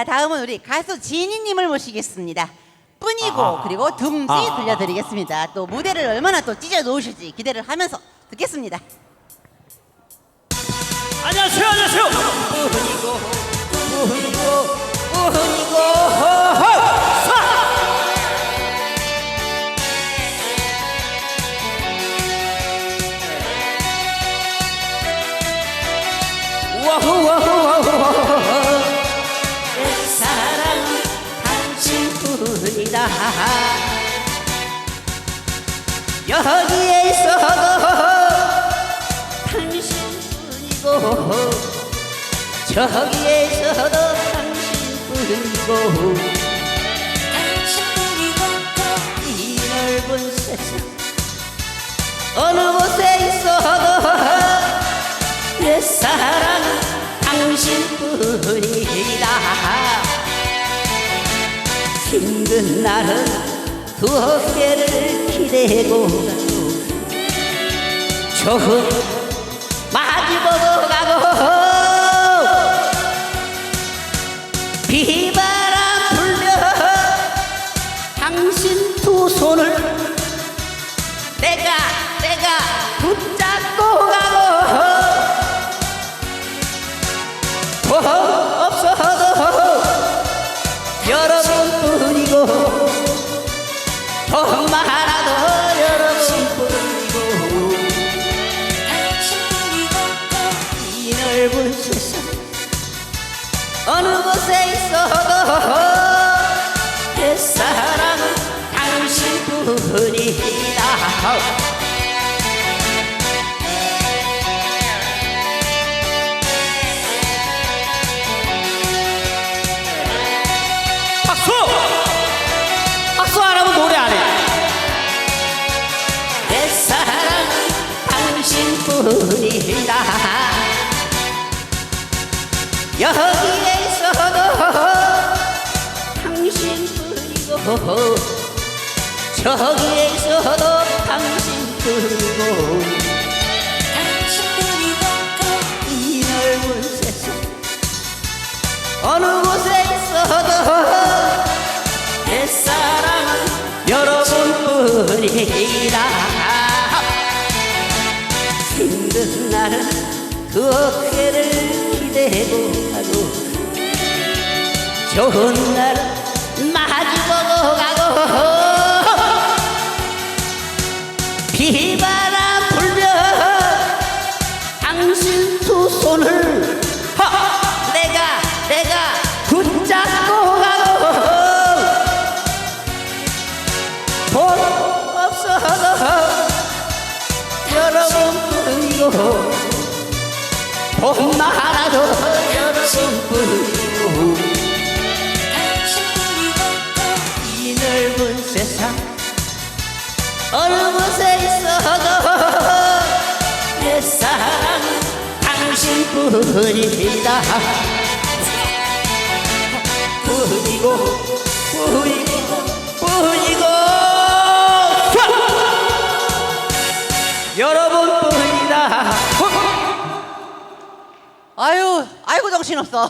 자, 다음은 우리 가수 지니님을 모시겠습니다. 뿐이고 아. 그리고 아. 들려드리겠습니다. 또 무대를 얼마나 또 찢어 놓으실지 기대를 하면서 듣겠습니다. 안녕하세요, 안녕하세요. 뿐이고 여기에 있어도 당신뿐이고 저기에 있어도 당신뿐이고 이 넓은 세상. 어느 곳에 있어도 내 사랑은 당신뿐이다. 힘든 날은 두 어깨를 기대고 가고 좋은 마주보고 가고 비바람 불며 당신 두 손을 내가 내가 붙잡고 가고 돈 없어도 여러분뿐이고 돈 많아도 여러분뿐이고. 이 넓은 세상. 어느 곳에 있어 당신뿐이다. 여기에 있어도 당신뿐이고 저기에 있어도 당신뿐이고 이 넓은 세상 어느 곳에 있어도 내 사랑은 여러분뿐이다 힘든 날은 그 어깨를 기대고 가고 좋은 날은 마주보고 가고 비바람 불며 당신 두 손을 하! 내가 내가 여러분뿐이고 돈 많아도 여러분뿐이고 이 넓은 세상. 어느 곳에 있어도 내 사랑은 당신뿐이다. 뿐이고 뿐이고 뿐이고. 여러분 아유 아이고 정신없어